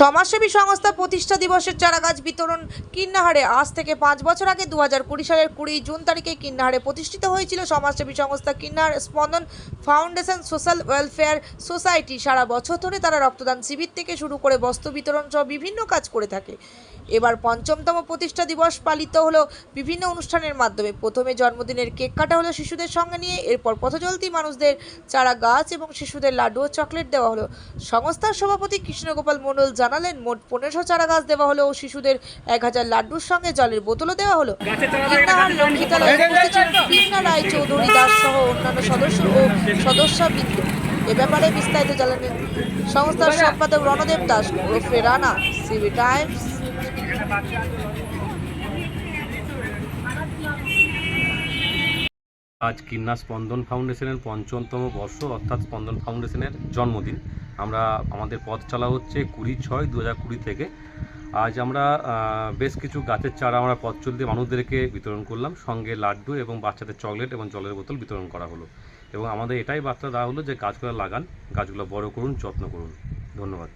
সমাজসেবী সংস্থা প্রতিষ্ঠা দিবসের চারাগাছ বিতরণ কিন্নাহারে। আজ থেকে পাঁচ বছর আগে দু হাজার কুড়ি সালের কুড়ি জুন তারিখে কিন্নাহারে প্রতিষ্ঠিত হয়েছিল সমাজসেবী সংস্থা Kinnahar Spandan foundation social welfare society. সারা বছর ধরে তারা রক্তদান শিবির থেকে শুরু করে বস্ত্র বিতরণ সহ বিভিন্ন কাজ করে থাকে। এবার পঞ্চমতম প্রতিষ্ঠা দিবস পালিত হলো বিভিন্ন অনুষ্ঠানের মাধ্যমে। প্রথমে জন্মদিনের কেক কাটা হলো শিশুদের সঙ্গে নিয়ে, এরপর পথচলতি মানুষদের চারা গাছ এবং শিশুদের লাডু ও চকলেট দেওয়া হলো। সংস্থার সভাপতি কৃষ্ণগোপাল মণ্ডল জানালেন মোট পনেরোশো চারা গাছ দেওয়া হলো ও শিশুদের এক হাজার লাড্ডুর সঙ্গে জলের বোতলও দেওয়া হলো। কীর্তাহার লক্ষ্মীতলায় উপস্থিত কৃষ্ণা রায় চৌধুরী দাস সহ অন্যান্য সদস্য ও সদস্যবৃন্দ। এ ব্যাপারে বিস্তারিত জানালেন সংস্থার সম্পাদক রণদেব দাস ওরফে রানা সিভি টাইমস। আজ কিন্না স্পন্দন ফাউন্ডেশনের পঞ্চমতম বর্ষ, অর্থাৎ স্পন্দন ফাউন্ডেশনের জন্মদিন। আমরা, আমাদের পথ চলা হচ্ছে কুড়ি ছয় দু কুড়ি থেকে। আজ আমরা বেশ কিছু গাছের চারা আমরা পথ চলতে মানুষদেরকে বিতরণ করলাম। সঙ্গে লাড্ডু এবং বাচ্চাদের চকলেট এবং জলের বোতল বিতরণ করা হলো। এবং আমাদের এটাই বার্তা দেওয়া হলো যে গাছগুলো লাগান, গাছগুলো বড় করুন, যত্ন করুন। ধন্যবাদ।